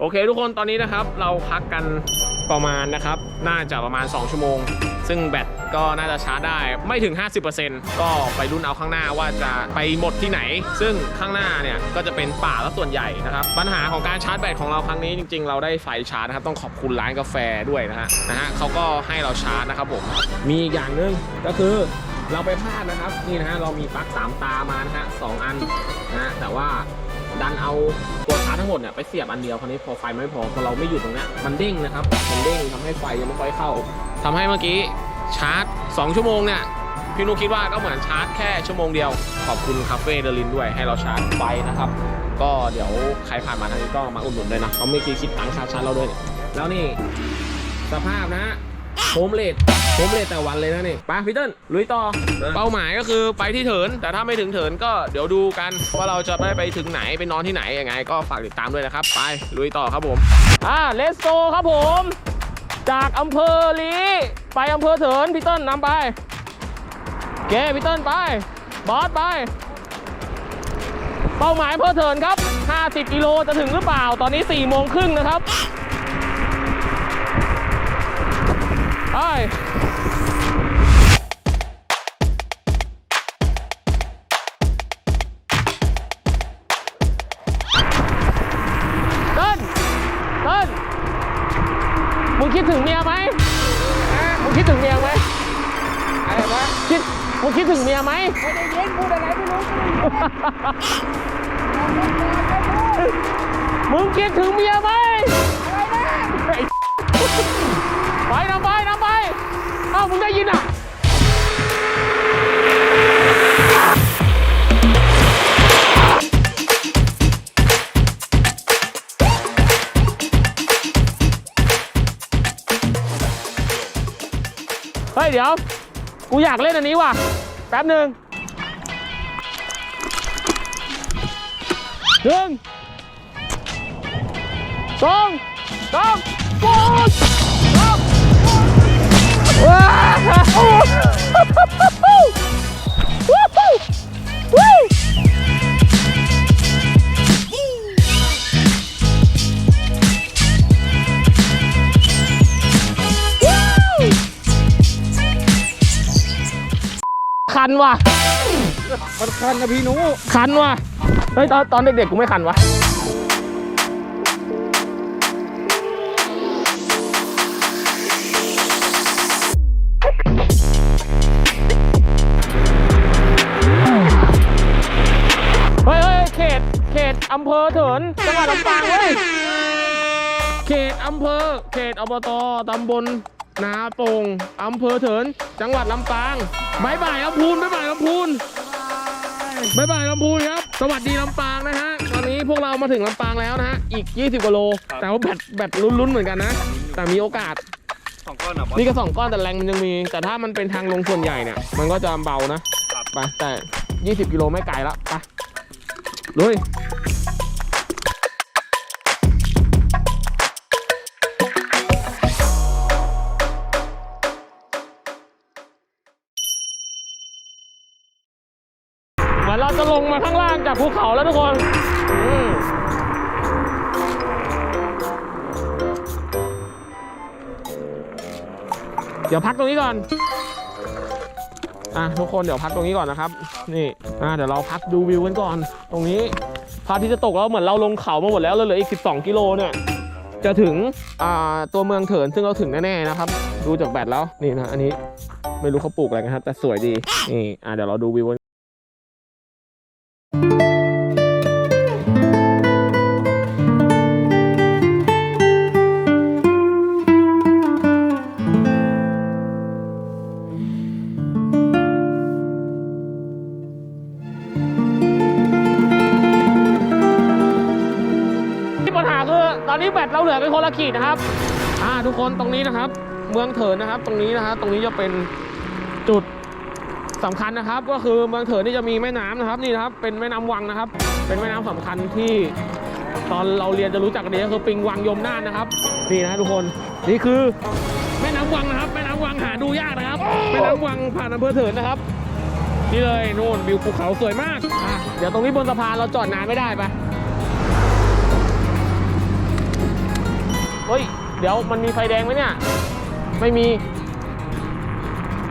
โอเค ทุกคนตอนนี้นะครับเราพักกันประมาณนะครับ น่าจะประมาณ 2 ชั่วโมง ซึ่งแบตก็น่าจะชาร์จได้ไม่ถึง 50%ก็ไปรุ่นเอาข้างหน้าว่าจะไปหมดที่ไหน ซึ่งข้างหน้าเนี่ยก็จะเป็นป่าและส่วนใหญ่นะครับ ปัญหาของการชาร์จแบตของเราครั้งนี้จริง ๆ เราได้ไฟชาร์จนะครับ ต้องขอบคุณร้านกาแฟด้วยนะฮะนะฮะเขาก็ให้เราชาร์จนะครับผมมีอีกอย่างหนึ่งก็คือเราไปพลาดนะครับนี่นะฮะเรามีปลั๊กสามตามานะฮะสองอันนะฮะแต่ว่า ดันเอาตัวชาร์จทั้งหมดเนี่ยไปเสียบอันเดียวคราวนี้พอไฟไม่พอพอเราไม่อยู่ตรงนี้มันเด้งนะครับมันเด้งทำให้ไฟยังไม่ค่อยเข้าทำให้เมื่อกี้ชาร์จ 2 ชั่วโมงเนี่ยพี่นุคิดว่าก็เหมือนชาร์จแค่ชั่วโมงเดียว ขอบคุณคาเฟ่เดลินด้วยให้เราชาร์จไฟนะครับ ก็เดี๋ยวใครผ่านมาทางนี้ก็มาอุดหนุนด้วยนะเขาไม่คิดคิดตังค่าชาร์จเราด้วยเนี่ยแล้วนี่สภาพนะฮะโฮมเลด โฮมเลดแต่วันเลยนะนี่ไปพี่เติ้ลลุยต่อ เป้าหมายก็คือไปที่เถิน แต่ถ้าไม่ถึงเถินก็เดี๋ยวดูกันว่าเราจะไปไปถึงไหนไปนอนที่ไหนยังไง ก็ฝากติดตามด้วยนะครับ ไปลุยต่อครับผม อ่าเลสโกครับผม จากอำเภอลีไปอำเภอเถินพี่เติ้ลนำไปโอเคพี่เติ้ลไป บอสไป เป้าหมายอำเภอเถินครับ 50กิโลจะถึงหรือเปล่าตอนนี้4โมงครึ่งนะครับไป คิดถึงเมียไหมอะไรวะคิดมึงคิดถึงเมียไหมไม่ได้ยินพูดอะไรไม่รู้มึงคิดถึงเมียไหมอะไรนะไปนำไปนำไปเอ้ามึงได้ยินอะ เฮ้ยเดี๋ยว กูอยากเล่นอันนี้ว่ะ แป๊บหนึ่งหนึ่งสองสามโอ้ยสองว้า ว่ะ มันคันนะพี่หนูคันว่ะ เฮ้ยตอนตอนเด็กๆกูไม่คันวะเฮ้ยเฮ้ยเขต เขตอำเภอเถินจังหวัดลำปางเว้ย เขตอำเภอ เขตอบตตำบล นาโป่งอำเภอเถิน จังหวัดลำปางบายบายลำพูนบายบายลำพูนบายบายลำพูนครับ สวัสดีลำปางนะฮะ ตอนนี้พวกเรามาถึงลำปางแล้วนะฮะ อีก 20กว่าโล แต่ว่าแบตแบตลุ้นๆเหมือนกันนะ แต่มีโอกาสสองก้อนเหรอบอสนี่ก็สองก้อนแต่แรงมันยังมี แต่ถ้ามันเป็นทางลงส่วนใหญ่เนี่ย มันก็จะเบานะ ไปแต่ 20กิโลไม่ไกลแล้วไปลุย งมาข้างล่างจากภูเขาแล้วทุกคนเดี๋ยวพักตรงนี้ก่อน อะทุกคนเดี๋ยวพักตรงนี้ก่อนนะครับ นี่ อะเดี๋ยวเราพักดูวิวกันก่อน ตรงนี้พระอาทิตย์จะตกแล้วเหมือนเราลงเขามาหมดแล้วเราเหลืออีก 12 กิโลเนี่ย จะถึงอ่าตัวเมืองเถินซึ่งเราถึงแน่ๆนะครับ ดูจากแบตแล้ว นี่นะ อันนี้ไม่รู้เขาปลูกอะไรกันครับ แต่สวยดี นี่ อะเดี๋ยวเราดูวิวกัน ปัญหาคือตอนนี้แบตเราเหลือเป็นคนละขีดนะครับ อ่าทุกคนตรงนี้นะครับ เมืองเถินนะครับ ตรงนี้นะครับตรงนี้จะเป็นจุด สำคัญนะครับก็คือเมืองเถินนี่จะมีแม่น้ำนะครับนี่นะครับเป็นแม่น้ำวังนะครับ เป็นแม่น้ำสำคัญที่ตอนเราเรียนจะรู้จักกันดีก็คือปิงวังยมน่านนะครับนี่นะทุกคนนี่คือแม่น้ำวังนะครับแม่น้ำวังหาดูยากนะครับแม่น้ำวังผ่านอำเภอเถินนะครับ นี่เลยนู่นวิวภูเขาสวยมากอะเดี๋ยวตรงนี้บนสะพานเราจอดนานไม่ได้ไปเฮ้ยเดี๋ยวมันมีไฟแดงไหมเนี่ย ไม่มี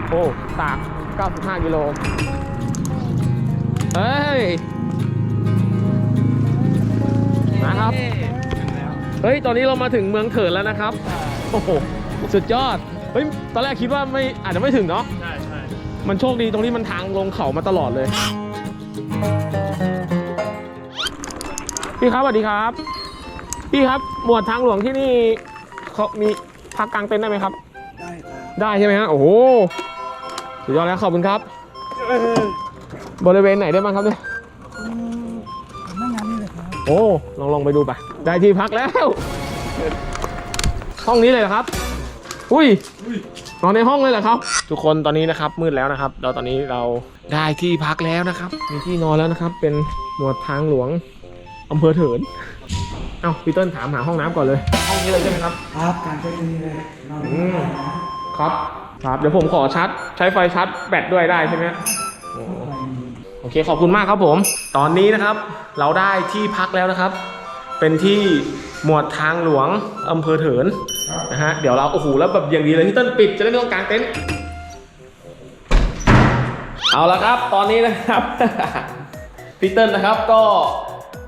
โอ้ตาก 95กิโล เฮ้ยนะครับ เฮ้ย ตอนนี้เรามาถึงเมืองเถินแล้วนะครับ โอ้โห สุดยอด เฮ้ย ตอนแรกคิดว่าไม่อาจจะไม่ถึงเนาะ ใช่ใช่มันโชคดีตรงที่มันทางลงเขามาตลอดเลย พี่ครับสวัสดีครับ พี่ครับ หมวดทางหลวงที่นี่เขามีพักกลางเต็นท์ได้ไหมครับ ได้ครับ ได้ใช่ไหมฮะ โอ้โห สุดยอดแล้วขอบคุณครับ บริเวณไหนได้บ้างครับเนี่ยไม่งั้นนี่เลยครับโอ้ลองลองไปดูไปได้ที่พักแล้ว ห้องนี้เลยเหรอครับ อุ้ยนอนในห้องเลยเหรอครับ ทุกคนตอนนี้นะครับมืดแล้วนะครับเราตอนนี้เราได้ที่พักแล้วนะครับ มีที่นอนแล้วนะครับ เป็นหมวดทางหลวงอำเภอเถินเอ้าพี่เติ้ลถามหาห้องน้ำก่อนเลย ห้องนี้เลยใช่ไหมครับ ครับการใช้นี้เลยนอนอืมครับ ครับเดี๋ยวผมขอชาร์จใช้ไฟชาร์จแบตด้วยได้ใช่ไหมโอเคขอบคุณมากครับผม ตอนนี้นะครับ เราได้ที่พักแล้วนะครับ เป็นที่หมวดทางหลวงอำเภอเถินนะฮะเดี๋ยวเราโอ้โหแล้วแบบอย่างดีเลยพี่เติ้ลปิดจะได้ไม่ต้องกางเต็นท์เอาละครับ ตอนนี้นะครับพี่เติ้ลนะครับก็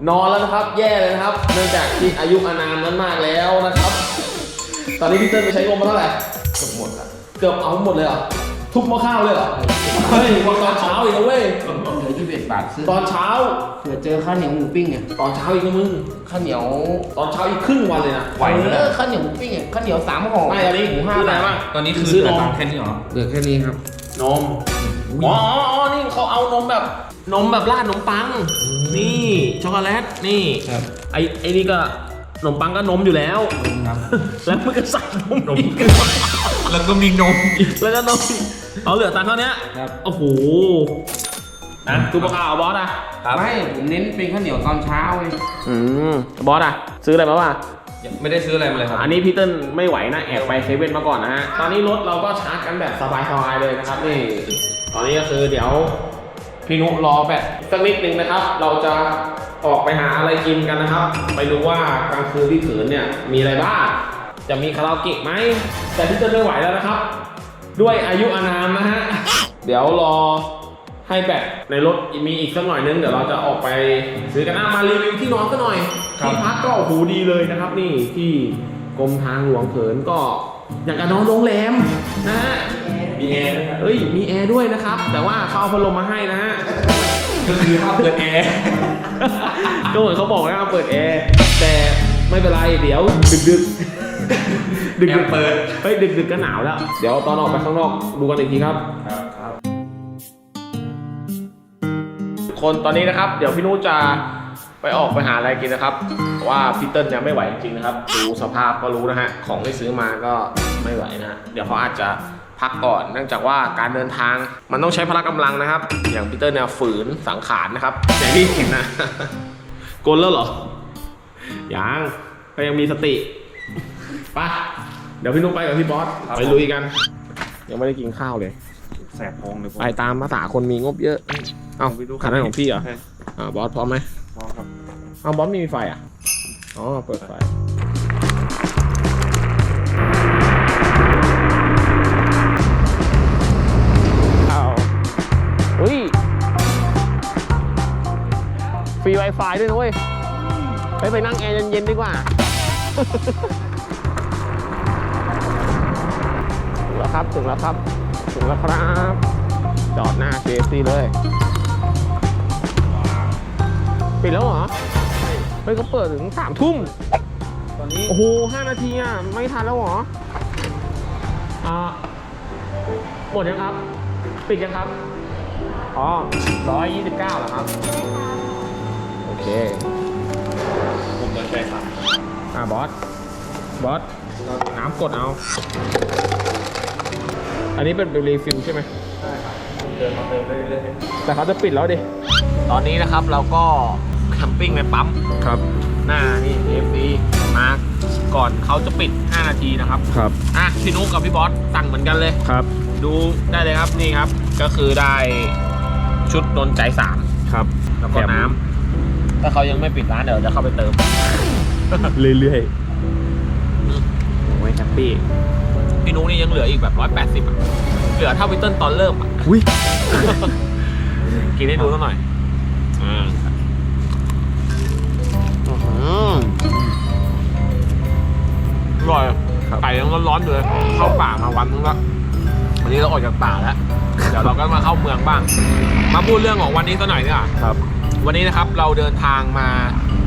นอนแล้วนะครับ แย่เลยนะครับ เนื่องจากที่อายุอานามนั้นมากแล้วนะครับ ตอนนี้พี่เติ้ลไปใช้งบมาเท่าไหร่เกือบหมดละ เกือบเอาหมดเลยเหรอทุบหม้อข้าวเลยเหรอเฮ้ยวันตอนเช้าอีกนะเว้ยเหลือยี่สิบเอ็ดบาทซื้อตอนเช้าเผื่อเจอข้าวเหนียวหมูปิ้งไงตอนเช้าอีกนะมึงข้าวเหนียวตอนเช้าอีกครึ่งวันเลยนะไหวเออข้าวเหนียวหมูปิ้งอะข้าวเหนียวสามห่อไม่ตอนนี้หมูห้าซื้ออะไรบาทบ้าง ตอนนี้คือซื้อเหลืนอมตังค์แค่นี้เหรอเหลือแค่นี้ครับ นม อ๋ออ๋ออ๋อนี่เขาเอานมแบบนมแบบราดนมปัง นี่ช็อกโกแลต นี่ ครับ ไอ้ไอ้นี่ก็ ขนมปังก็นมอยู่แล้ว ครับ แล้วมันก็ใส่นม อีกแล้วก็มีนม แล้วก็นมเอาเหลือตังค์เท่านี้ครับ โอ้โหนะตูปลาขาวบอสอะไม่ ผมเน้นเป็นข้าวเหนียวตอนเช้าไงอืมบอสอะ ซื้ออะไรมาบ้างไม่ได้ซื้ออะไรมาเลยครับ อันนี้พี่เติ้ลไม่ไหวนะ แอบไปเซเว่นมาก่อนนะฮะ ตอนนี้รถเราก็ชาร์จกันแบบสบายๆเลยนะครับนี่ ตอนนี้ก็คือเดี๋ยวพี่นุรอแบบสักนิดหนึ่งนะครับ เราจะ ออกไปหาอะไรกินกันนะครับ ไปดูว่ากลางคืนที่เถินเนี่ยมีอะไรบ้าง จะมีคาราโอเกะไหม แต่พี่เติ้ลไม่ไหวแล้วนะครับ ด้วยอายุอานามนะฮะ เดี๋ยวรอให้แบตในรถมีอีกสักหน่อยนึง เดี๋ยวเราจะออกไปซื้อกันอะมารีวิวที่นอนก็หน่อย ที่พักก็โอ้โหดีเลยนะครับนี่ที่กรมทางหลวงเขินก็อย่างกับนอนโรงแรมนะฮะมีแอร์เอ้ย มีแอร์ด้วยนะครับ แต่ว่าเขาเอาพัดลมมาให้นะฮะ ก็คือห้ามเปิดแอร์ ก็เหมือนเขาบอกนะเปิดแอร์แต่ไม่เป็นไรเดี๋ยวดึกดึกดึกแอดึกร์เปิด เฮ้ยดึกดึกก็หนาวแล้ว เดี๋ยวตอนออกไปข้างนอกดูกันอีกทีครับ ครับคนตอนนี้นะครับ เดี๋ยวพี่นุจะไปออกไปหาอะไรกินนะครับเพราะว่าพี่เติ้ลเนี่ยไม่ไหวจริงๆนะครับ ดูสภาพก็รู้นะฮะของที่ซื้อมาก็ไม่ไหวนะฮะเดี๋ยวเขาอาจจะ พักก่อน เนื่องจากว่าการเดินทางมันต้องใช้พละกำลังนะครับ อย่างพี่เติ้ลเนี่ยฝืนสังขารนะครับอย่างที่เห็นนะกลแล้วเหรอยังก็ยังมีสติไปเดี๋ยวพี่นุไปกับพี่บอสไปลุยกัน ยังไม่ได้กินข้าวเลย แสบท้องเลยไปตามภาษาคนมีงบเยอะ เอ้าขันนั้นของพี่เหรอใช่อ่าบอสพร้อมไหมพร้อมครับเอาบอสไม่มีไฟอะอ๋อเปิดไฟ ฟรี Wi-Fi ด้วยนะเว้ยไปไปนั่งแอร์เย็นๆดีกว่าถึงแล้วครับถึงแล้วครับถึงแล้วครับ จอดหน้า KFC เลยปิดแล้วเหรอเฮ้ยเขาเปิดถึงสามทุ่มตอนนี้โอ้โหห้านาทีอะ ไม่ทันแล้วเหรอ อ่าหมดยังครับ ปิดยังครับ อ๋อร้อยยี่สิบเก้าเหรอครับโอ เค ผมโดนใจสั่นอ่าบอส บอส น้ำกดเอา อันนี้เป็นรีฟิลใช่ไหมเดินมาเติมเรื่อยแต่เขาจะปิดแล้วดิ ตอนนี้นะครับเราก็แคมปิ้งในปั๊ม ครับ หน้านี่ AFC มาก่อนเขาจะปิด 5 นาทีนะครับ ครับ อะพี่นุกกับพี่บอสสั่งเหมือนกันเลย ครับ ดูได้เลยครับนี่ครับ ก็คือได้ชุดโดนใจสามครับ แล้วก็น้ำ ถ้าเขายังไม่ปิดร้านเดี๋ยวจะเข้าไปเติม เรื่อยอืมแฮปปี้พี่นุ้นี่ยังเหลืออีกแบบร้อยแปดสิบ180อะเหลือเท่าพิเติ้ลตอนเริ่มอะอุ้ยกินให้ดูสักหน่อยอ่าอื้อหืออร่อยไก่ยังร้อนๆอยู่เลยเข้าป่ามาวันนึงแล้ววันนี้เราออกจากป่าแล้ว เดี๋ยวเราก็มาเข้าเมืองบ้าง มาพูดเรื่องของวันนี้สักหน่อยดีกว่าครับ วันนี้นะครับเราเดินทางมา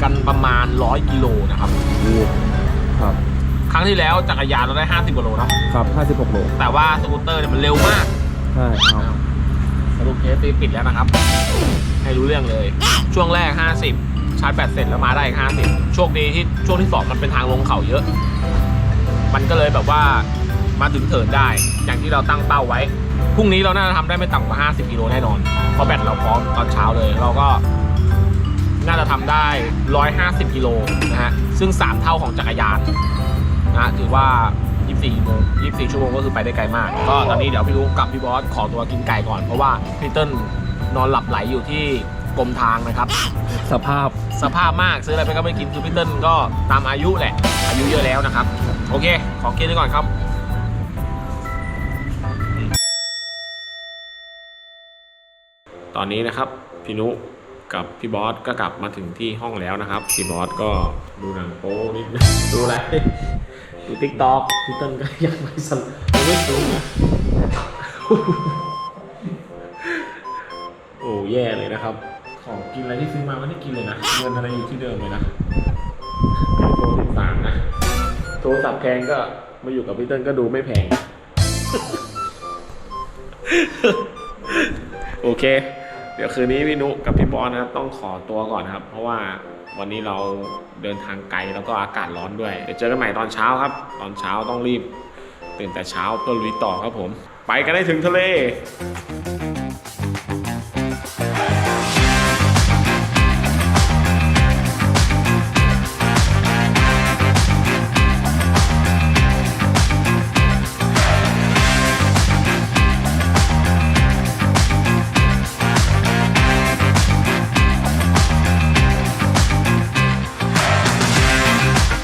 กันประมาณ 100กิโลนะครับ ครับครั้งที่แล้วจักรยานเราได้ 50กิโลเนาะครับ56โลแต่ว่าสกูตเตอร์เนี่ยมันเร็วมากใช่ครับสรุปเคสตีปิดแล้วนะครับ ให้รู้เรื่องเลย ช่วงแรก 50 ชาร์จแบตเสร็จแล้วมาได้อีก50โชคดีที่ช่วงที่สองมันเป็นทางลงเขาเยอะ มันก็เลยแบบว่ามาถึงเถินได้ อย่างที่เราตั้งเป้าไว้พรุ่งนี้เราน่าจะทำได้ไม่ต่ำกว่า 50กิโลแน่นอนเพราะแบตเราพร้อมตอนเช้าเลย เราก็น่าจะทำ ได้ 150 กิโลนะฮะ ซึ่ง 3 เท่าของจักรยานนะถือว่า 24ชั่วโมง24 ชั่วโมงก็คือไปได้ไกลมาก ก็ตอนนี้เดี๋ยวพี่ลูกกับพี่บอสขอตัวกินไก่ก่อน เพราะว่าพี่เติ้ลนอนหลับไหลอยู่ที่กรมทางนะครับ สภาพสภาพมากซื้ออะไรไปก็ไม่กินคือพี่เติ้ลก็ตามอายุแหละ อายุเยอะแล้วนะครับ โอเค ขอกินไปก่อนครับตอนนี้นะครับพี่นุ กับพี่บอสก็กลับมาถึงที่ห้องแล้วนะครับ พี่บอสก็ดูหนังโป๊นิดนึงดูอะไร ดูติ๊กต็อกพี่เติ้ลก็ยังไม่สนยังไม่สูงนะโอ้แย่เลยนะครับ ของกินอะไรที่ซื้อมาไม่ได้กินเลยนะเงินอะไรอยู่ที่เดิมเลยนะไอโฟนสิบสามนะโทรศัพท์แพงก็มาอยู่กับพี่เติ้ลก็ดูไม่แพง โอเค เดี๋ยวคืนนี้พี่นุกับพี่บอลนะครับต้องขอตัวก่อนครับ เพราะว่าวันนี้เราเดินทางไกลแล้วก็อากาศร้อนด้วย เดี๋ยวเจอกันใหม่ตอนเช้าครับ ตอนเช้าต้องรีบ ตื่นแต่เช้าเพื่อลุยต่อครับผม ไปกันได้ถึงทะเล